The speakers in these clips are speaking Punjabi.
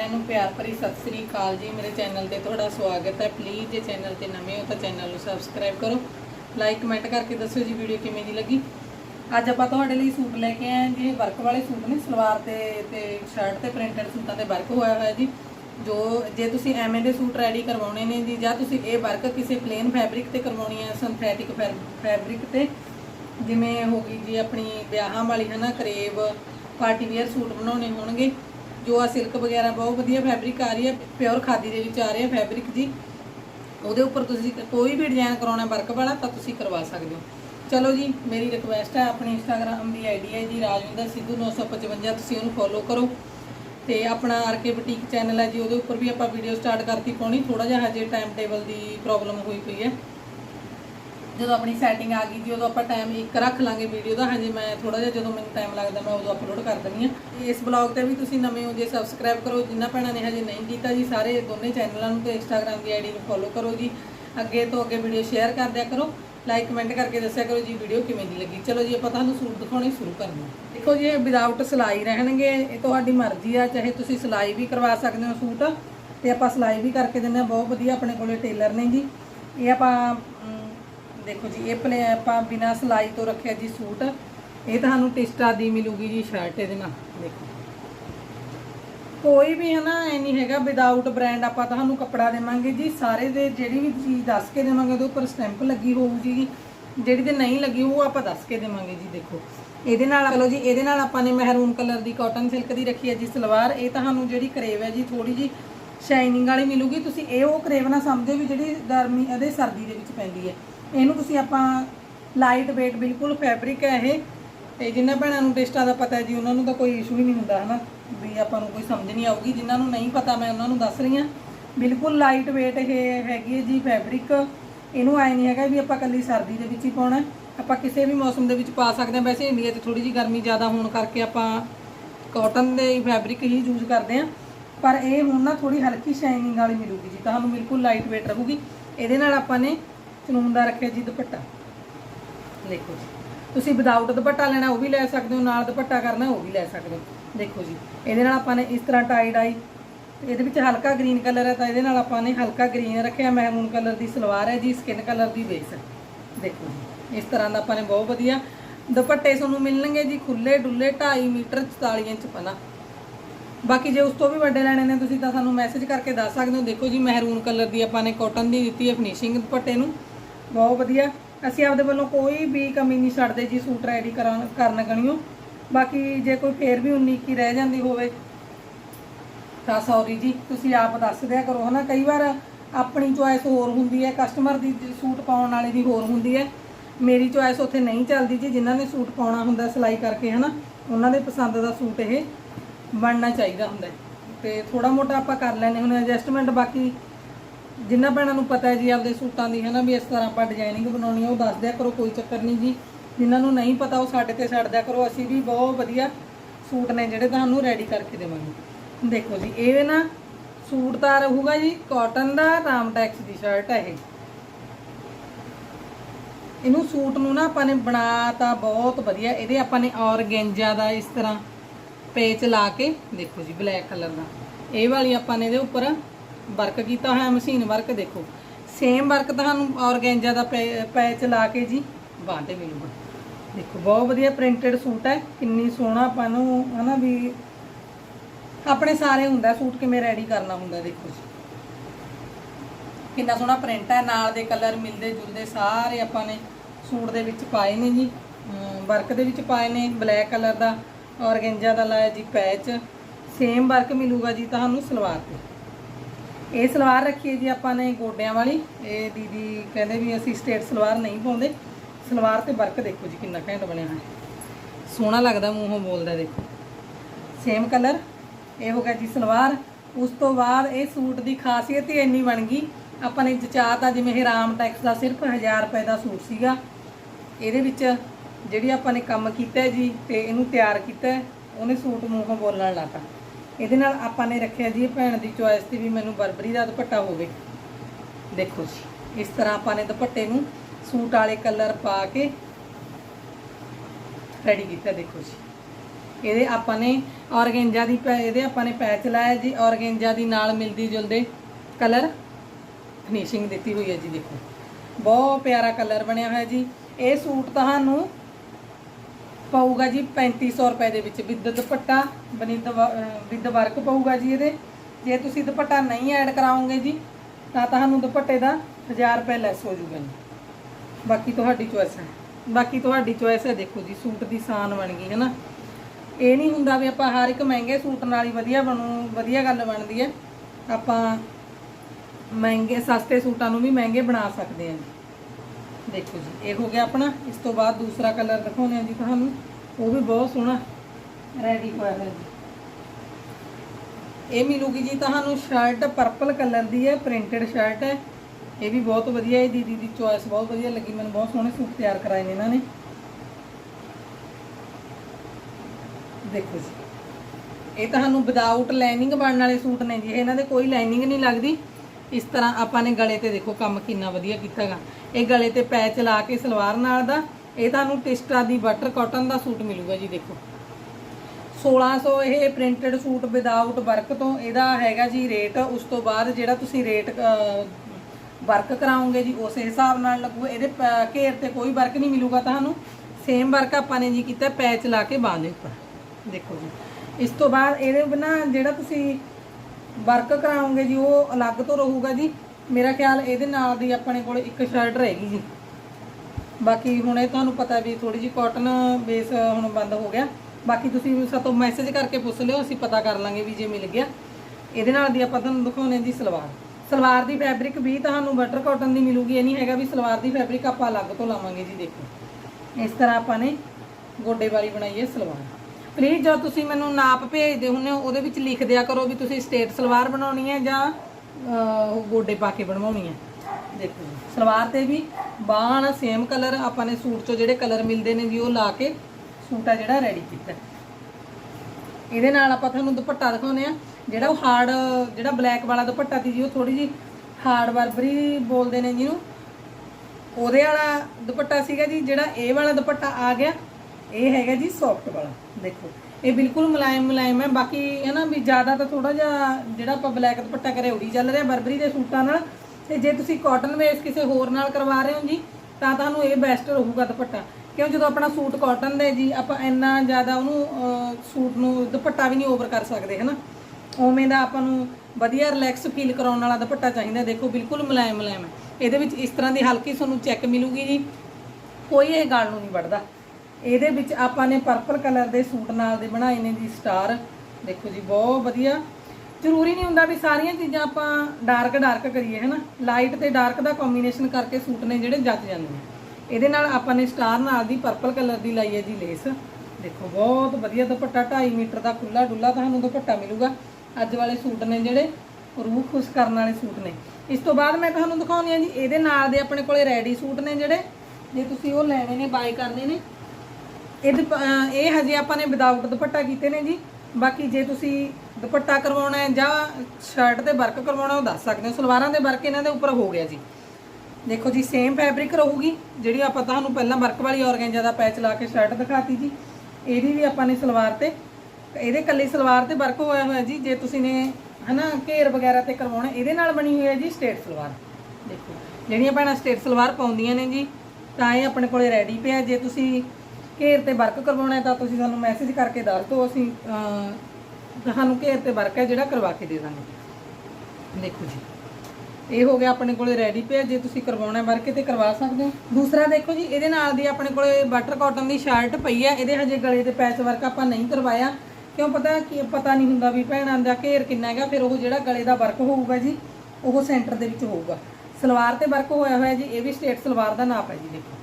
ਮੈਨੂੰ ਪਿਆਰ ਭਰੀ ਸਤਿ ਸ੍ਰੀ ਅਕਾਲ ਜੀ। ਮੇਰੇ ਚੈਨਲ ਤੇ ਤੁਹਾਡਾ ਸਵਾਗਤ ਹੈ। ਪਲੀਜ਼ ਜੇ ਚੈਨਲ ਤੇ ਨਵੇਂ ਹੋ ਤਾਂ ਚੈਨਲ ਨੂੰ ਸਬਸਕ੍ਰਾਈਬ ਕਰੋ। ਲਾਈਕ ਕਮੈਂਟ ਕਰਕੇ ਦੱਸਿਓ ਜੀ ਵੀਡੀਓ ਕਿਵੇਂ ਦੀ ਲੱਗੀ। ਅੱਜ ਆਪਾਂ ਤੁਹਾਡੇ ਲਈ ਸੂਟ ਲੈ ਕੇ ਆਏ ਹਾਂ ਜੀ। ਵਰਕ ਵਾਲੇ ਸੂਟ ਨੇ, ਸਲਵਾਰ ਤੇ ਤੇ ਸ਼ਰਟ ਤੇ ਪ੍ਰਿੰਟਡ ਸੂਟਾਂ ਤੇ ਵਰਕ ਹੋਇਆ ਹੋਇਆ ਜੀ। ਜੋ ਜੇ ਤੁਸੀਂ ਐਵੇਂ ਦੇ ਸੂਟ ਰੈਡੀ ਕਰਵਾਉਣੇ ਨੇ ਜੀ, ਜਾਂ ਤੁਸੀਂ ਇਹ ਵਰਕ ਕਿਸੇ ਪਲੇਨ ਫੈਬਰਿਕ ਤੇ ਕਰਵਾਉਣੀ ਹੈ ਸਿੰਥੈਟਿਕ ਫੈਬਰਿਕ ਤੇ, ਜਿਵੇਂ ਹੋ ਗਈ ਜੀ ਆਪਣੀ ਵਿਆਹਾਂ ਵਾਲੀ ਹੈ ਨਾ ਕਰੇਵ ਪਾਰਟੀ ਵੇਅਰ ਸੂਟ ਬਣਾਉਣੇ ਹੋਣਗੇ। ਜੋ ਆ ਸਿਲਕ ਵਗੈਰਾ ਬਹੁਤ ਵਧੀਆ ਫੈਬਰਿਕ ਆ ਰਹੀ ਹੈ ਪਿਓਰ ਖਾਦੀ ਦੇ ਵਿੱਚ ਆ ਰਿਹਾ ਫੈਬਰਿਕ ਜੀ। ਉਹਦੇ ਉੱਪਰ ਤੁਸੀਂ ਕੋਈ ਵੀ ਡਿਜ਼ਾਈਨ ਕਰਾਉਣਾ ਵਰਕ ਵਾਲਾ, ਤਾਂ ਤੁਸੀਂ ਕਰਵਾ ਸਕਦੇ ਹੋ। ਚਲੋ ਜੀ, ਮੇਰੀ ਰਿਕੁਐਸਟ ਹੈ, ਆਪਣੀ ਇੰਸਟਾਗ੍ਰam ਦੀ ਆਈਡੀ ਹੈ ਜੀ, ਰਾਜਵਿੰਦਰ ਸਿੱਧੂ 955 ਤੁਸੀਂ ਉਹਨੂੰ ਫੋਲੋ ਕਰੋ। ਤੇ ਆਪਣਾ ਆਰਕੇ ਬੁਟੀਕ ਚੈਨਲ ਹੈ ਜੀ, ਉਹਦੇ ਉੱਪਰ ਵੀ ਆਪਾਂ ਵੀਡੀਓ ਸਟਾਰਟ ਕਰਤੀ ਪਾਉਣੀ। ਥੋੜਾ ਜਿਹਾ ਹਜੇ ਟਾਈਮ ਟੇਬਲ ਦੀ ਪ੍ਰੋਬਲਮ ਹੋਈ ਪਈ ਹੈ। ਜਦੋਂ ਆਪਣੀ ਸੈਟਿੰਗ ਆ ਗਈ ਜੀ, ਉਦੋਂ ਆਪਾਂ ਟਾਈਮ ਇੱਕ ਰੱਖ ਲਾਂਗੇ ਵੀਡੀਓ ਦਾ। ਹਜੇ, ਮੈਂ ਥੋੜਾ ਜਿਹਾ ਜਦੋਂ ਮੈਨੂੰ ਟਾਈਮ ਲੱਗਦਾ, ਮੈਂ ਉਦੋਂ ਅਪਲੋਡ ਕਰ ਦਿੰਦੀ ਹਾਂ। ਇਸ ਬਲੌਗ ਤੇ ਵੀ ਤੁਸੀਂ ਨਵੇਂ ਹੋ ਜੇ ਸਬਸਕ੍ਰਾਈਬ ਕਰੋ। ਜਿੰਨਾ ਭੈਣਾਂ ਨੇ ਹਜੇ ਨਹੀਂ ਕੀਤਾ ਜੀ, ਸਾਰੇ ਦੋਨੇ ਚੈਨਲਾਂ ਨੂੰ ਤੇ ਇੰਸਟਾਗ੍ਰam ਦੀ ਆਈਡੀ ਨੂੰ ਫੋਲੋ ਕਰੋ ਜੀ। ਅੱਗੇ ਤੋਂ ਅੱਗੇ ਵੀਡੀਓ ਸ਼ੇਅਰ ਕਰਦਿਆ ਕਰੋ। ਲਾਈਕ ਕਮੈਂਟ ਕਰਕੇ ਦੱਸਿਆ ਕਰੋ ਜੀ ਵੀਡੀਓ ਕਿਵੇਂ ਦੀ ਲੱਗੀ। ਚਲੋ ਜੀ, ਆਪਾਂ ਤੁਹਾਨੂੰ ਸੂਟ ਦਿਖਾਉਣੇ ਸ਼ੁਰੂ ਕਰਦੇ ਹਾਂ। ਦੇਖੋ ਜੀ, ਇਹ ਵਿਦਆਊਟ ਸਿਲਾਈ ਰਹਿਣਗੇ। ਇਹ ਤੁਹਾਡੀ ਮਰਜ਼ੀ ਆ, ਚਾਹੇ ਤੁਸੀਂ ਸਿਲਾਈ ਵੀ ਕਰਵਾ ਸਕਦੇ ਹੋ ਸੂਟ। ਤੇ ਆਪਾਂ ਸਿਲਾਈ ਵੀ ਕਰਕੇ ਦਿੰਦੇ ਹਾਂ। ਬਹੁਤ ਵਧੀਆ ਆਪਣੇ ਕੋਲੇ ਟੇਲਰ ਨੇ ਜੀ। ਇਹ ਆਪਾਂ ਦੇਖੋ ਜੀ, ਇਹ ਪਲੇ ਆਪਾਂ ਬਿਨਾ ਸਿਲਾਈ ਤੋਂ ਰੱਖਿਆ ਜੀ ਸੂਟ, ਇਹ ਤੁਹਾਨੂੰ ਟਿਸਟਾ ਦੀ ਮਿਲੂਗੀ ਜੀ ਸ਼ਰਟ ਇਹਦੇ ਨਾਲ, ਦੇਖੋ। ਕੋਈ ਵੀ ਹੈ ਨਾ ਐ ਨਹੀਂ ਹੈਗਾ ਵਿਦਆਊਟ ਬ੍ਰਾਂਡ ਆਪਾਂ ਤੁਹਾਨੂੰ ਕੱਪੜਾ ਦੇਵਾਂਗੇ ਜੀ, ਸਾਰੇ ਦੇ ਜਿਹੜੀ ਵੀ ਚੀਜ਼ ਦੱਸ ਕੇ ਦੇਵਾਂਗੇ, ਉਹਦੇ ਉੱਪਰ ਸਟੈਂਪ ਲੱਗੀ ਹੋਊਗੀ ਜੀ ਜਿਹੜੀ ਤੇ ਨਹੀਂ ਲੱਗੀ, ਉਹ ਆਪਾਂ ਦੱਸ ਕੇ ਦੇਵਾਂਗੇ ਜੀ, ਦੇਖੋ। ਇਹਦੇ ਨਾਲ ਚਲੋ ਜੀ, ਇਹਦੇ ਨਾਲ ਆਪਾਂ ਨੇ ਮਹਿਰੂਨ ਕਲਰ ਦੀ ਕਾਟਨ ਸਿਲਕ ਦੀ ਰੱਖੀ ਹੈ ਜੀ ਸਲਵਾਰ, ਇਹ ਤੁਹਾਨੂੰ ਜਿਹੜੀ ਕਰੇਵ ਹੈ ਜੀ ਥੋੜੀ ਜੀ ਸ਼ਾਈਨਿੰਗ ਵਾਲੀ ਮਿਲੂਗੀ। ਤੁਸੀਂ ਇਹ ਉਹ ਕਰੇਵ ਨਾ ਸਮਝੋ ਵੀ ਜਿਹੜੀ ਗਰਮੀ ਅਤੇ ਸਰਦੀ ਦੇ ਵਿੱਚ ਪੈਂਦੀ ਹੈ। ਇਹਨੂੰ ਤੁਸੀਂ ਆਪਾਂ ਲਾਈਟ weight ਬਿਲਕੁਲ ਫੈਬਰਿਕ ਹੈ ਇਹ। ਤੇ ਜਿਨ੍ਹਾਂ ਭੈਣਾਂ ਨੂੰ ਟੇਸਟਾਂ ਦਾ ਪਤਾ ਹੈ ਜੀ, ਉਹਨਾਂ ਨੂੰ ਤਾਂ ਕੋਈ ਇਸ਼ੂ ਹੀ ਨਹੀਂ ਹੁੰਦਾ, ਹਨਾ? ਵੀ ਆਪਾਂ ਨੂੰ ਕੋਈ ਸਮਝ ਨਹੀਂ ਆਊਗੀ। ਜਿਨ੍ਹਾਂ ਨੂੰ ਨਹੀਂ ਪਤਾ, ਮੈਂ ਉਹਨਾਂ ਨੂੰ ਦੱਸ ਰਹੀ ਹਾਂ। ਬਿਲਕੁਲ ਲਾਈਟ weight ਇਹ ਹੈਗੀ ਹੈ ਜੀ ਫੈਬਰਿਕ ਇਹਨੂੰ ਆਏ ਨਹੀਂ ਹੈਗਾ ਵੀ ਆਪਾਂ ਕੱਲੀ ਸਰਦੀ ਦੇ ਵਿੱਚ ਹੀ ਪਾਉਣਾ ਆਪਾਂ ਕਿਸੇ ਵੀ ਮੌਸਮ ਦੇ ਵਿੱਚ ਪਾ ਸਕਦੇ ਹਾਂ। ਵੈਸੇ ਇੰਡੀਆ 'ਚ ਥੋੜੀ ਜੀ ਗਰਮੀ ਜ਼ਿਆਦਾ ਹੋਣ ਕਰਕੇ ਆਪਾਂ ਕਾਟਨ ਦੇ ਫੈਬਰਿਕ ਹੀ ਯੂਜ਼ ਕਰਦੇ ਹਾਂ। ਪਰ ਇਹ ਹੁਣ ਨਾ ਥੋੜੀ ਹਲਕੀ ਸ਼ਾਈਨਿੰਗ ਵਾਲੀ ਮਿਲੂਗੀ ਜੀ। ਤੁਹਾਨੂੰ ਬਿਲਕੁਲ ਲਾਈਟ weight ਰਹੂਗੀ। ਇਹਦੇ ਨਾਲ ਆਪਾਂ ਨੇ ਚਨੂਨ ਦਾ ਰੱਖਿਆ ਜੀ ਦੁਪੱਟਾ। ਦੇਖੋ ਜੀ, ਤੁਸੀਂ ਵਿਦਆਊਟ ਦੁਪੱਟਾ ਲੈਣਾ, ਉਹ ਵੀ ਲੈ ਸਕਦੇ ਹੋ, ਨਾਲ ਦੁਪੱਟਾ ਕਰਨਾ, ਉਹ ਵੀ ਲੈ ਸਕਦੇ ਹੋ। ਦੇਖੋ ਜੀ, ਇਹਦੇ ਨਾਲ ਆਪਾਂ ਨੇ ਇਸ ਤਰ੍ਹਾਂ ਟਾਈ ਡਾਈ ਇਹਦੇ ਵਿੱਚ ਹਲਕਾ ਗ੍ਰੀਨ ਕਲਰ ਹੈ ਤਾਂ ਇਹਦੇ ਨਾਲ ਆਪਾਂ ਨੇ ਹਲਕਾ ਗ੍ਰੀਨ ਰੱਖਿਆ ਮਹਿਰੂਨ ਕਲਰ ਦੀ ਸਲਵਾਰ ਹੈ ਜੀ ਸਕਿਨ ਕਲਰ ਦੀ ਬੇਸ ਹੈ। ਦੇਖੋ ਜੀ, ਇਸ ਤਰ੍ਹਾਂ ਦਾ ਆਪਾਂ ਨੇ ਬਹੁਤ ਵਧੀਆ ਦੁਪੱਟੇ ਤੁਹਾਨੂੰ ਮਿਲਣਗੇ ਜੀ ਖੁੱਲੇ ਡੁੱਲੇ 2.5 ਮੀਟਰ 44 ਇੰਚ ਪਨਾ। ਬਾਕੀ ਜੇ ਉਸ ਤੋਂ ਵੀ ਵੱਡੇ ਲੈਣੇ ਨੇ, ਤੁਸੀਂ ਤਾਂ ਸਾਨੂੰ ਮੈਸੇਜ ਕਰਕੇ ਦੱਸ ਸਕਦੇ ਹੋ। ਦੇਖੋ ਜੀ ਮਹਿਰੂਨ ਕਲਰ ਦੀ ਆਪਾਂ ਨੇ ਕਾਟਨ ਦੀ ਦਿੱਤੀ ਹੈ ਫਿਨਿਸ਼ਿੰਗ ਦੁਪੱਟੇ ਨੂੰ। ਬਹੁਤ ਵਧੀਆ। ਅਸੀਂ ਆਪਦੇ ਵੱਲੋਂ ਕੋਈ ਵੀ ਕਮੀ ਨਹੀਂ ਛੱਡਦੇ ਜੀ, ਸੂਟ ਰੈਡੀ ਕਰਨ ਕਰਨ ਗਣੀਓ। ਬਾਕੀ ਜੇ ਕੋਈ ਫੇਰ ਵੀ 19 ਕੀ ਰਹਿ ਜਾਂਦੀ ਹੋਵੇ, ਤਾਂ ਸੌਰੀ ਜੀ, ਤੁਸੀਂ ਆਪ ਦੱਸ ਦਿਆ ਕਰੋ, ਹਨਾ? ਕਈ ਵਾਰ ਆਪਣੀ ਚੋਇਸ ਹੋਰ ਹੁੰਦੀ ਹੈ ਕਸਟਮਰ ਦੀ ਸੂਟ ਪਾਉਣ ਵਾਲੇ ਦੀ ਹੋਰ ਹੁੰਦੀ ਹੈ। ਮੇਰੀ ਚੋਇਸ ਉੱਥੇ ਨਹੀਂ ਚੱਲਦੀ ਜੀ, ਜਿਨ੍ਹਾਂ ਨੇ ਸੂਟ ਪਾਉਣਾ ਹੁੰਦਾ ਸਿਲਾਈ ਕਰਕੇ, ਹਨਾ? ਉਹਨਾਂ ਦੇ ਪਸੰਦ ਦਾ ਸੂਟ ਇਹ ਬਣਨਾ ਚਾਹੀਦਾ ਹੁੰਦਾ ਹੈ। ਤੇ ਥੋੜਾ ਮੋਟਾ ਆਪਾਂ ਕਰ ਲੈਨੇ ਹੁਣ ਐਡਜਸਟਮੈਂਟ ਬਾਕੀ ਜਿੰਨਾ ਭੈਣਾਂ ਨੂੰ ਪਤਾ ਹੈ ਜੀ ਆਪਦੇ ਸੂਟਾਂ ਦੀ ਹੈ ਨਾ ਵੀ ਇਸ ਤਰ੍ਹਾਂ ਆਪਾਂ ਡਿਜ਼ਾਈਨਿੰਗ ਬਣਾਉਣੀ ਹੈ ਉਹ ਦੱਸ ਦਿਆ ਕਰੋ, ਕੋਈ ਚੱਕਰ ਨਹੀਂ ਜੀ। ਜਿਨ੍ਹਾਂ ਨੂੰ ਨਹੀਂ ਪਤਾ, ਉਹ ਸਾਡੇ ਤੇ ਛੱਡ ਦਿਆ ਕਰੋ। ਅਸੀਂ ਵੀ ਬਹੁਤ ਵਧੀਆ ਸੂਟ ਨੇ ਜਿਹੜੇ ਤੁਹਾਨੂੰ ਰੈਡੀ ਕਰਕੇ ਦੇਵਾਂਗੇ। ਦੇਖੋ ਜੀ, ਇਹ ਨਾ ਸੂਟ ਤਾਂ ਰਹੂਗਾ ਜੀ ਕਾਟਨ ਦਾ, ਰਾਮਟੈਕਸ ਦੀ ਸ਼ਰਟ ਹੈ ਇਹ। ਇਹਨੂੰ ਸੂਟ ਨੂੰ ਨਾ ਆਪਾਂ ਨੇ ਬਣਾਤਾ ਬਹੁਤ ਵਧੀਆ, ਇਹਦੇ ਆਪਾਂ ਨੇ ਔਰਗੈਂਜਾ ਦਾ ਇਸ ਤਰ੍ਹਾਂ ਪੇਚ ਲਾ ਕੇ, ਦੇਖੋ ਜੀ ਬਲੈਕ ਕਲਰ ਦਾ। ਇਹ ਵਾਲੀ ਆਪਾਂ ਨੇ ਇਹਦੇ ਉੱਪਰ ਵਰਕ ਕੀਤਾ ਹੋਇਆ ਮਸ਼ੀਨ ਵਰਕ ਦੇਖੋ। ਸੇਮ ਵਰਕ ਤੁਹਾਨੂੰ ਔਰਗੈਂਜਾ ਦਾ ਪੈ- ਪੈਚ ਲਾ ਕੇ ਜੀ ਬਾਂਹ ਤੇ ਮਿਲੂਗਾ ਦੇਖੋ, ਬਹੁਤ ਵਧੀਆ ਪ੍ਰਿੰਟਡ ਸੂਟ ਹੈ, ਕਿੰਨੀ ਸੋਹਣਾ ਆਪਾਂ ਨੂੰ ਹਨਾ ਵੀ ਆਪਣੇ ਸਾਰੇ ਹੁੰਦਾ, ਸੂਟ ਕਿਵੇਂ ਰੈਡੀ ਕਰਨਾ ਹੁੰਦਾ ਦੇਖੋ ਜੀ। ਕਿੰਨਾ ਸੋਹਣਾ ਪ੍ਰਿੰਟ ਹੈ, ਨਾਲ ਦੇ ਕਲਰ ਮਿਲਦੇ ਜੁਲਦੇ ਸਾਰੇ ਆਪਾਂ ਨੇ ਸੂਟ ਦੇ ਵਿੱਚ ਪਾਏ ਨੇ ਜੀ ਵਰਕ ਦੇ ਵਿੱਚ ਪਾਏ ਨੇ ਬਲੈਕ ਕਲਰ ਦਾ, ਔਰਗੈਂਜਾ ਦਾ ਲਾਇਆ ਜੀ ਪੈਚ। ਸੇਮ ਵਰਕ ਮਿਲੂਗਾ ਜੀ ਤੁਹਾਨੂੰ ਸਲਵਾਰ ਤੇ। ਇਹ ਸਲਵਾਰ ਰੱਖੀ ਹੈ ਜੀ ਆਪਾਂ ਨੇ ਗੋਡਿਆਂ ਵਾਲੀ। ਇਹ ਦੀਦੀ ਕਹਿੰਦੇ ਵੀ ਅਸੀਂ ਸਟੇਟ ਸਲਵਾਰ ਨਹੀਂ ਪਾਉਂਦੇ। ਸਲਵਾਰ ਤੇ ਵਰਕ ਦੇਖੋ ਜੀ ਕਿੰਨਾ ਘੈਂਟ ਬਣਿਆ ਹੈ ਸੋਹਣਾ ਲੱਗਦਾ ਮੂੰਹੋਂ ਬੋਲਦਾ ਦੇਖੋ। ਸੇਮ ਕਲਰ ਇਹ ਹੋ ਗਿਆ ਜੀ ਸਲਵਾਰ। ਉਸ ਤੋਂ ਬਾਅਦ ਇਹ ਸੂਟ ਦੀ ਖਾਸੀਅਤ ਹੀ ਇੰਨੀ ਬਣ ਗਈ। ਆਪਾਂ ਨੇ ਜਚਾਤਾ ਜਿਵੇਂ ਇਹ ਰਾਮ ਟੈਕਸ ਦਾ ਸਿਰਫ 1000 ਰੁਪਏ ਦਾ ਸੂਟ ਸੀਗਾ। ਇਹਦੇ ਵਿੱਚ ਜਿਹੜੀ ਆਪਾਂ ਨੇ ਕੰਮ ਕੀਤਾ ਜੀ ਤੇ ਇਹਨੂੰ ਤਿਆਰ ਕੀਤਾ ਉਹਨੇ ਸੂਟ ਮੂੰਹੋਂ ਬੋਲਣ ਲੱਗਾ ਇਹਦੇ ਨਾਲ ਆਪਾਂ ਨੇ ਰੱਖਿਆ ਜੀ ਇਹ ਭੈਣ ਦੀ ਚੁਆਇਸ ਤੇ ਵੀ ਮੈਨੂੰ ਬਰਬਰੀ ਦਾ ਦੁਪੱਟਾ ਹੋਵੇ। ਦੇਖੋ ਜੀ, ਇਸ ਤਰ੍ਹਾਂ ਆਪਾਂ ਨੇ ਦੁਪੱਟੇ ਨੂੰ ਸੂਟ ਵਾਲੇ ਕਲਰ ਪਾ ਕੇ ਰੈਡੀ ਕੀਤਾ, ਦੇਖੋ ਜੀ। ਇਹਦੇ ਆਪਾਂ ਨੇ ਔਰਗੈਂਜਾ ਦੀ ਪੈ- ਇਹਦੇ ਆਪਾਂ ਨੇ ਪੈਚ ਲਾਇਆ ਜੀ, ਔਰਗੈਂਜਾ ਦੀ ਨਾਲ ਮਿਲਦੀ ਜੁਲਦੇ ਕਲਰ ਫਿਨਿਸ਼ਿੰਗ ਦਿੱਤੀ ਹੋਈ ਹੈ ਜੀ, ਦੇਖੋ। ਬਹੁਤ ਪਿਆਰਾ ਕਲਰ ਬਣਿਆ ਹੋਇਆ ਜੀ। ਇਹ ਸੂਟ ਤੁਹਾਨੂੰ ਪਊਗਾ ਜੀ 3500 ਰੁਪਏ ਦੇ ਵਿੱਚ। ਵਿਦ ਦੁਪੱਟਾ ਬਨਿਦ ਵਿਦ ਵਰਕ ਪਊਗਾ ਜੀ ਇਹਦੇ। ਜੇ ਤੁਸੀਂ ਦੁਪੱਟਾ ਨਹੀਂ ਐਡ ਕਰਾਓਗੇ ਜੀ, ਤਾਂ ਤੁਹਾਨੂੰ ਦੁਪੱਟੇ ਦਾ 1000 ਰੁਪਏ ਲੈਸ ਹੋ ਜੂਗਾ ਜੀ। ਬਾਕੀ ਤੁਹਾਡੀ ਚੋਇਸ ਹੈ। ਬਾਕੀ ਤੁਹਾਡੀ ਚੋਇਸ ਹੈ, ਦੇਖੋ ਜੀ, ਸੂਟ ਦੀ ਸਾਨ ਬਣ ਗਈ ਹੈ ਨਾ ਇਹ ਨਹੀਂ ਹੁੰਦਾ ਵੀ ਆਪਾਂ ਹਰ ਇੱਕ ਮਹਿੰਗੇ ਸੂਟ ਨਾਲ ਹੀ ਵਧੀਆ ਬਣੂ, ਵਧੀਆ ਗੱਲ ਬਣਦੀ ਹੈ। ਆਪਾਂ ਮਹਿੰਗੇ, ਸਸਤੇ ਸੂਟਾਂ ਨੂੰ ਵੀ ਮਹਿੰਗੇ ਬਣਾ ਸਕਦੇ ਹਾਂ ਜੀ। ਦੇਖੋ ਜੀ, ਇਹ ਹੋ ਗਿਆ ਆਪਣਾ, ਇਸ ਤੋਂ ਬਾਅਦ ਦੂਸਰਾ ਕਲਰ ਦਿਖਾਉਂਦੇ ਹਾਂ ਜੀ ਤੁਹਾਨੂੰ, ਉਹ ਵੀ ਬਹੁਤ ਸੋਹਣਾ ਰੈਡੀ ਹੋਇਆ ਹੈ ਜੀ। ਇਹ ਮਿਲੂਗੀ ਜੀ ਤੁਹਾਨੂੰ ਸ਼ਰਟ ਪਰਪਲ ਕਲਰ ਦੀ ਹੈ ਪ੍ਰਿੰਟਡ ਸ਼ਰਟ ਹੈ। ਇਹ ਵੀ ਬਹੁਤ ਵਧੀਆ ਹੈ, ਦੀਦੀ ਦੀ ਚੋਇਸ ਬਹੁਤ ਵਧੀਆ ਲੱਗੀ, ਮੈਨੂੰ ਬਹੁਤ ਸੋਹਣੇ ਸੂਟ ਤਿਆਰ ਕਰਾਏ ਨੇ ਇਹਨਾਂ ਨੇ। ਦੇਖੋ ਜੀ, ਇਹ ਤੁਹਾਨੂੰ ਵਿਦਆਊਟ ਲਾਈਨਿੰਗ ਬਣਨ ਵਾਲੇ ਸੂਟ ਨੇ ਜੀ ਇਹਨਾਂ ਦੇ ਕੋਈ ਲਾਈਨਿੰਗ ਨਹੀਂ ਲੱਗਦੀ। ਇਸ ਤਰ੍ਹਾਂ ਆਪਾਂ ਨੇ ਗਲੇ ਤੇ ਦੇਖੋ ਕੰਮ ਕਿੰਨਾ ਵਧੀਆ ਕੀਤਾਗਾ। ਇਹ ਗਲੇ ਤੇ ਪੈਚ ਲਾ ਕੇ ਸਲਵਾਰ ਨਾਲ ਦਾ, ਇਹ ਤੁਹਾਨੂੰ ਟਿਸਟਾ ਦੀ ਬਟਰ ਕਾਟਨ ਦਾ ਸੂਟ ਮਿਲੂਗਾ ਜੀ ਦੇਖੋ। 1600 ਇਹ ਪ੍ਰਿੰਟਡ ਸੂਟ ਵਿਦਆਊਟ ਵਰਕ ਤੋਂ ਇਹਦਾ ਹੈਗਾ ਜੀ ਰੇਟ ਉਸ ਤੋਂ ਬਾਅਦ ਜਿਹੜਾ ਤੁਸੀਂ ਰੇਟ ਵਰਕ ਕਰਾਉਂਗੇ ਜੀ, ਉਸੇ ਹਿਸਾਬ ਨਾਲ ਲੱਗੂ। ਇਹਦੇ ਪ- ਘੇਰ ਤੇ ਕੋਈ ਵਰਕ ਨਹੀਂ ਮਿਲੂਗਾ ਤੁਹਾਨੂੰ। ਸੇਮ ਵਰਕ ਆਪਾਂ ਨੇ ਜੀ ਕੀਤਾ ਪੈਚ ਲਾ ਕੇ ਬਾਂਹ ਦੇ ਉੱਪਰ। ਦੇਖੋ ਜੀ। ਇਸ ਤੋਂ ਬਾਅਦ ਇਹਦੇ ਬਿਨਾ ਜਿਹੜਾ ਤੁਸੀਂ ਵਰਕ ਕਰਾਉਂਗੇ ਜੀ, ਉਹ ਅਲੱਗ ਤੋਂ ਰਹੂਗਾ ਜੀ। ਮੇਰਾ ਖਿਆਲ ਇਹਦੇ ਨਾਲ ਦੀ ਆਪਣੇ ਕੋਲ ਇੱਕ ਸ਼ਰਟ ਰਹੇਗੀ ਜੀ। ਬਾਕੀ ਹੁਣ ਇਹ ਤੁਹਾਨੂੰ ਪਤਾ ਵੀ ਥੋੜੀ ਜਿਹੀ ਕਾਟਨ ਬੇਸ ਹੁਣ ਬੰਦ ਹੋ ਗਿਆ। ਬਾਕੀ ਤੁਸੀਂ ਸਾਤੋਂ ਮੈਸੇਜ ਕਰਕੇ ਪੁੱਛ ਲਿਓ, ਅਸੀਂ ਪਤਾ ਕਰ ਲਾਂਗੇ ਵੀ ਜੇ ਮਿਲ ਗਿਆ। ਇਹਦੇ ਨਾਲ ਦੀ ਆਪਾਂ ਤੁਹਾਨੂੰ ਦਿਖਾਉਣੇ ਜੀ ਸਲਵਾਰ। ਸਲਵਾਰ ਦੀ ਫੈਬਰਿਕ ਵੀ ਤੁਹਾਨੂੰ ਬਟਰ ਕਾਟਨ ਦੀ ਮਿਲੂਗੀ, ਇਹ ਨਹੀਂ ਹੈਗਾ ਵੀ ਸਲਵਾਰ ਦੀ ਫੈਬਰਿਕ ਆਪਾਂ ਅਲੱਗ ਤੋਂ ਲਾਵਾਂਗੇ ਜੀ, ਦੇਖੋ। ਇਸ ਤਰ੍ਹਾਂ ਆਪਾਂ ਨੇ ਗੋਡੇ ਵਾਲੀ ਬਣਾਈ ਹੈ ਸਲਵਾਰ। ਪਲੀਜ਼ ਜੋ ਤੁਸੀਂ ਮੈਨੂੰ ਨਾਪ ਭੇਜਦੇ ਹੁੰਦੇ ਹੋ ਉਹਦੇ ਵਿੱਚ ਲਿਖ ਦਿਆ ਕਰੋ ਵੀ ਤੁਸੀਂ ਸਟੇਟ ਸਲਵਾਰ ਬਣਾਉਣੀ ਹੈ ਜਾਂ ਅਹ, ਉਹ ਗੋਡੇ ਪਾ ਕੇ ਬਣਵਾਉਣੀ ਹੈ। ਦੇਖੋ ਜੀ ਸਲਵਾਰ ਤੇ ਵੀ ਬਾਹਾਂ ਵਾਲਾ ਸੇਮ ਕਲਰ ਆਪਾਂ ਨੇ ਸੂਟ 'ਚੋਂ ਜਿਹੜੇ ਕਲਰ ਮਿਲਦੇ ਨੇ ਜੀ ਉਹ ਲਾ ਕੇ ਸੂਟ ਆ ਜਿਹੜਾ ਰੈਡੀ ਕੀਤਾ। ਇਹਦੇ ਨਾਲ ਆਪਾਂ ਤੁਹਾਨੂੰ ਦੁਪੱਟਾ ਦਿਖਾਉਨੇ ਆ ਜਿਹੜਾ ਉਹ ਹਾਰਡ ਜਿਹੜਾ ਬਲੈਕ ਵਾਲਾ ਦੁਪੱਟਾ ਸੀ ਜੀ ਉਹ ਥੋੜੀ ਜੀ ਹਾਰਡ ਬਰਬਰੀ ਬੋਲਦੇ ਨੇ ਜਿਹਨੂੰ। ਉਹਦੇ ਵਾਲਾ ਦੁਪੱਟਾ ਸੀਗਾ ਜੀ ਜਿਹੜਾ ਇਹ ਵਾਲਾ ਦੁਪੱਟਾ ਆ ਗਿਆ। ਇਹ ਹੈਗਾ ਜੀ ਸੌਫਟ ਵਾਲਾ, ਦੇਖੋ। ਇਹ ਬਿਲਕੁਲ ਮੁਲਾਇਮ ਮੁਲਾਇਮ ਹੈ। ਬਾਕੀ ਹੈ ਨਾ ਵੀ ਜ਼ਿਆਦਾ ਤਾਂ ਥੋੜਾ ਜਿਹਾ ਜਿਹੜਾ ਆਪਾਂ ਬਲੈਕ ਦੁਪੱਟਾ ਕਰੇ ਉਡੀ ਚੱਲ ਰਿਹਾ ਬਰਬਰੀ ਦੇ ਸੂਟਾਂ ਨਾਲ। ਤੇ ਜੇ ਤੁਸੀਂ ਕਾਟਨ ਵੇਸ ਕਿਸੇ ਹੋਰ ਨਾਲ ਕਰਵਾ ਰਹੇ ਹੋ ਜੀ, ਤਾਂ ਤੁਹਾਨੂੰ ਇਹ ਬੈਸਟ ਰਹੂਗਾ ਦੁਪੱਟਾ। ਕਿਉਂ? ਜਦੋਂ ਆਪਣਾ ਸੂਟ ਕਾਟਨ ਦਾ ਜੀ, ਆਪਾਂ ਇੰਨਾ ਜ਼ਿਆਦਾ ਉਹਨੂੰ ਸੂਟ ਨੂੰ ਦੁਪੱਟਾ ਵੀ ਨਹੀਂ ਓਵਰ ਕਰ ਸਕਦੇ, ਹੈ ਨਾ? ਉਵੇਂ ਦਾ ਆਪਾਂ ਨੂੰ ਵਧੀਆ ਰਿਲੈਕਸ ਫੀਲ ਕਰਾਉਣ ਵਾਲਾ ਦੁਪੱਟਾ ਚਾਹੀਦਾ। ਦੇਖੋ, ਬਿਲਕੁਲ ਮੁਲਾਇਮ ਮੁਲਾਇਮ ਹੈ। ਇਹਦੇ ਵਿੱਚ ਇਸ ਤਰ੍ਹਾਂ ਦੀ ਹਲਕੀ ਤੁਹਾਨੂੰ ਚੈੱਕ ਮਿਲੂਗੀ ਜੀ। ਕੋਈ ਇਹ ਗੱਲ ਨੂੰ ਨਹੀਂ ਵੜਦਾ ਇਹਦੇ ਵਿੱਚ ਆਪਾਂ ਨੇ ਪਰਪਲ ਕਲਰ ਦੇ ਸੂਟ ਨਾਲ ਦੇ ਬਣਾਏ ਨੇ ਜੀ ਸਟਾਰ ਦੇਖੋ ਜੀ, ਬਹੁਤ ਵਧੀਆ। ਜ਼ਰੂਰੀ ਨਹੀਂ ਹੁੰਦਾ ਵੀ ਸਾਰੀਆਂ ਚੀਜ਼ਾਂ ਆਪਾਂ ਡਾਰਕ ਡਾਰਕ ਕਰੀਏ ਹੈ ਨਾ ਲਾਈਟ ਤੇ ਡਾਰਕ ਦਾ ਕੰਬੀਨੇਸ਼ਨ ਕਰਕੇ ਸੂਟ ਨੇ ਜਿਹੜੇ ਜੱਚ ਜਾਂਦੇ ਨੇ। ਇਹਦੇ ਨਾਲ ਆਪਾਂ ਨੇ ਸਟਾਰ ਨਾਲ ਦੀ ਪਰਪਲ ਕਲਰ ਦੀ ਲਾਈ ਹੈ ਜੀ ਲੇਸ ਦੇਖੋ, ਬਹੁਤ ਵਧੀਆ ਦੁਪੱਟਾ 2.5 ਮੀਟਰ ਦਾ ਖੁੱਲਾ ਡੁੱਲਾ ਤੁਹਾਨੂੰ ਦੁਪੱਟਾ ਮਿਲੂਗਾ। ਅੱਜ ਵਾਲੇ ਸੂਟ ਨੇ ਜਿਹੜੇ ਰੂਹ ਖੁਸ਼ ਕਰਨ ਵਾਲੇ ਸੂਟ ਨੇ। ਇਸ ਤੋਂ ਬਾਅਦ ਮੈਂ ਤੁਹਾਨੂੰ ਦਿਖਾਉਣੀ ਆ ਜੀ, ਇਹਦੇ ਨਾਲ ਦੇ ਆਪਣੇ ਕੋਲੇ ਰੈਡੀ ਸੂਟ ਨੇ ਜਿਹੜੇ। ਜੇ ਤੁਸੀਂ ਉਹ ਲੈਣੇ ਨੇ ਬਾਈ ਕਰਨੇ ਨੇ ਇਹ ਦੁਪ- ਇਹ ਹਜੇ ਆਪਾਂ ਨੇ ਵਿਦਾਊਟ ਦੁਪੱਟਾ ਕੀਤੇ ਨੇ ਜੀ। ਬਾਕੀ ਜੇ ਤੁਸੀਂ ਦੁਪੱਟਾ ਕਰਵਾਉਣਾ ਹੈ ਜਾਂ ਸ਼ਰਟ ਤੇ ਵਰਕ ਕਰਵਾਉਣਾ, ਉਹ ਦੱਸ ਸਕਦੇ ਹੋ। ਸਲਵਾਰਾਂ ਦੇ ਵਰਕ ਇਹਨਾਂ ਦੇ ਉੱਪਰ ਹੋ ਗਿਆ ਜੀ। ਦੇਖੋ ਜੀ ਸੇਮ ਫੈਬਰਿਕ ਰਹੂਗੀ, ਜਿਹੜੀ ਆਪਾਂ ਤੁਹਾਨੂੰ ਪਹਿਲਾਂ ਵਰਕ ਵਾਲੀ ਔਰਗੈਂਜਾ ਦਾ ਪੈਚ ਲਾ ਕੇ ਸ਼ਰਟ ਦਿਖਾਤੀ ਜੀ। ਇਹਦੀ ਵੀ ਆਪਾਂ ਨੇ ਸਲਵਾਰ ਤੇ ਇਹਦੇ ਕੱਲੀ ਸਲਵਾਰ ਤੇ ਵਰਕ ਹੋਇਆ ਹੋਇਆ ਜੀ। ਜੇ ਤੁਸੀਂ ਨੇ ਹਨਾ, ਘੇਰ ਵਗੈਰਾ ਤੇ ਕਰਵਾਉਣਾ, ਇਹਦੇ ਨਾਲ ਬਣੀ ਹੋਈ ਹੈ ਜੀ ਸਟੇਟ ਸਲਵਾਰ। ਦੇਖੋ, ਜਿਹੜੀਆਂ ਭੈਣਾਂ ਸਟੇਟ ਸਲਵਾਰ ਪਾਉਂਦੀਆਂ ਨੇ ਜੀ, ਤਾਂ ਇਹ ਆਪਣੇ ਕੋਲੇ ਰੈਡੀ ਪਿਆ। ਜੇ ਤੁਸੀਂ ਘੇਰ ਤੇ ਵਰਕ ਕਰਵਾਉਣਾ ਹੈ ਤਾਂ ਤੁਸੀਂ ਸਾਨੂੰ ਮੈਸੇਜ ਕਰਕੇ ਦੱਸ ਦਿਓ ਅਸੀਂ ਅਹ, ਤੁਹਾਨੂੰ ਘੇਰ ਤੇ ਵਰਕ ਹੈ ਜਿਹੜਾ ਕਰਵਾ ਕੇ ਦੇ ਦਾਂਗੇ। ਦੇਖੋ ਜੀ ਇਹ ਹੋ ਗਿਆ ਆਪਣੇ ਕੋਲੇ ਰੈਡੀ ਪਿਆ ਜੇ ਤੁਸੀਂ ਕਰਵਾਉਣਾ ਵਰਕ ਤੇ ਕਰਵਾ ਸਕਦੇ ਹੋ। ਦੂਸਰਾ ਦੇਖੋ ਜੀ ਇਹਦੇ ਨਾਲ ਦੀ ਆਪਣੇ ਕੋਲੇ ਬਟਰ ਕਾਟਨ ਦੀ ਸ਼ਰਟ ਪਈ ਹੈ ਇਹਦੇ ਹਜੇ ਗਲੇ ਤੇ ਪੈਚ ਵਰਕ ਆਪਾਂ ਨਹੀਂ ਕਰਵਾਇਆ। ਕਿਉਂ ਪਤਾ ਕਿ ਪਤਾ ਨਹੀਂ ਹੁੰਦਾ ਵੀ ਭੈਣਾਂ ਦਾ ਘੇਰ ਕਿੰਨਾ ਹੈਗਾ ਫਿਰ ਉਹ ਜਿਹੜਾ ਗਲੇ ਦਾ ਵਰਕ ਹੋਊਗਾ ਜੀ ਉਹ ਸੈਂਟਰ ਦੇ ਵਿੱਚ ਹੋਊਗਾ। ਸਲਵਾਰ ਤੇ ਵਰਕ ਹੋਇਆ ਹੋਇਆ ਜੀ ਇਹ ਵੀ ਸਟੇਟ ਸਲਵਾਰ ਦਾ ਨਾਪ ਹੈ ਜੀ ਦੇਖੋ।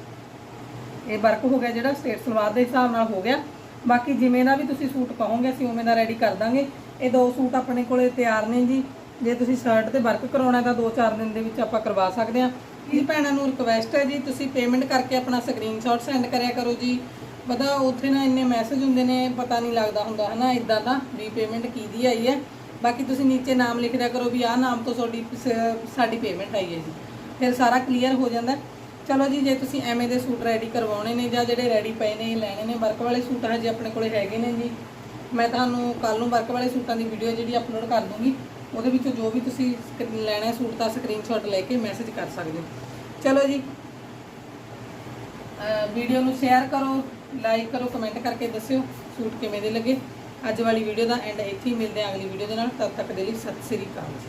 ਇਹ ਵਰਕ ਹੋ ਗਿਆ ਜਿਹੜਾ ਸਟੇਟ ਸਲਵਾਰ ਦੇ ਹਿਸਾਬ ਨਾਲ ਹੋ ਗਿਆ। ਬਾਕੀ ਜਿਵੇਂ ਦਾ ਵੀ ਤੁਸੀਂ ਸੂਟ ਕਹੋਗੇ ਅਸੀਂ ਉਵੇਂ ਦਾ ਰੈਡੀ ਕਰ ਦਾਂਗੇ। ਇਹ ਦੋ ਸੂਟ ਆਪਣੇ ਕੋਲੇ ਤਿਆਰ ਨੇ ਜੀ। ਜੇ ਤੁਸੀਂ ਸ਼ਰਟ ਤੇ ਵਰਕ ਕਰਾਉਣਾ ਤਾਂ 2-4 ਦਿਨ ਦੇ ਵਿੱਚ ਆਪਾਂ ਕਰਵਾ ਸਕਦੇ ਹਾਂ। ਜੀ ਭੈਣਾਂ ਨੂੰ ਰਿਕਵੈਸਟ ਹੈ ਜੀ, ਤੁਸੀਂ ਪੇਮੈਂਟ ਕਰਕੇ ਆਪਣਾ ਸਕਰੀਨਸ਼ਾਟ ਸੈਂਡ ਕਰਿਆ ਕਰੋ ਜੀ। ਪਤਾ ਉੱਥੇ ਨਾ ਇੰਨੇ ਮੈਸੇਜ ਹੁੰਦੇ ਨੇ, ਪਤਾ ਨਹੀਂ ਲੱਗਦਾ ਹੁੰਦਾ, ਹਨਾ? ਇਦਾਂ ਦਾ ਵੀ ਪੇਮੈਂਟ ਕੀਦੀ ਆਈ ਹੈ। ਬਾਕੀ ਤੁਸੀਂ ਨੀਚੇ ਨਾਮ ਲਿਖ ਦਿਆ ਕਰੋ ਵੀ ਆਹ ਨਾਮ ਤੋਂ ਤੁਹਾਡੀ ਸ- ਸਾਡੀ ਪੇਮੈਂਟ ਆਈ ਹੈ ਜੀ। ਫਿਰ ਸਾਰਾ ਕਲੀਅਰ ਹੋ ਜਾਂਦਾ। ਚਲੋ ਜੀ, ਜੇ ਤੁਸੀਂ ਐਵੇਂ ਦੇ ਸੂਟ ਰੈਡੀ ਕਰਵਾਉਣੇ ਨੇ ਜਾਂ ਜਿਹੜੇ ਰੈਡੀ ਪਏ ਨੇ, ਲੈਣੇ ਨੇ, ਵਰਕ ਵਾਲੇ ਸੂਟ ਹਜੇ ਆਪਣੇ ਕੋਲੇ ਹੈਗੇ ਨੇ ਜੀ। ਮੈਂ ਤੁਹਾਨੂੰ ਕੱਲ ਨੂੰ ਵਰਕ ਵਾਲੇ ਸੂਟਾਂ ਦੀ ਵੀਡੀਓ ਜਿਹੜੀ ਅਪਲੋਡ ਕਰ ਦੂੰਗੀ, ਉਹਦੇ ਵਿੱਚੋਂ ਜੋ ਵੀ ਤੁਸੀਂ ਸਕ- ਲੈਣਾ ਸੂਟ ਦਾ ਸਕਰੀਨਸ਼ਾਟ ਲੈ ਕੇ ਮੈਸੇਜ ਕਰ ਸਕਦੇ ਹੋ। ਚਲੋ ਜੀ ਵੀਡੀਓ ਨੂੰ ਸ਼ੇਅਰ ਕਰੋ ਲਾਈਕ ਕਰੋ ਕਮੈਂਟ ਕਰਕੇ ਦੱਸਿਓ ਸੂਟ ਕਿਵੇਂ ਦੇ ਲੱਗੇ। ਅੱਜ ਵਾਲੀ ਵੀਡੀਓ ਦਾ ਐਂਡ ਇੱਥੇ ਹੀ ਮਿਲਦੇ ਹਾਂ ਅਗਲੀ ਵੀਡੀਓ ਦੇ ਨਾਲ, ਤਦ ਤੱਕ ਦੇ ਲਈ ਸਤਿ ਸ੍ਰੀ ਅਕਾਲ ਜੀ।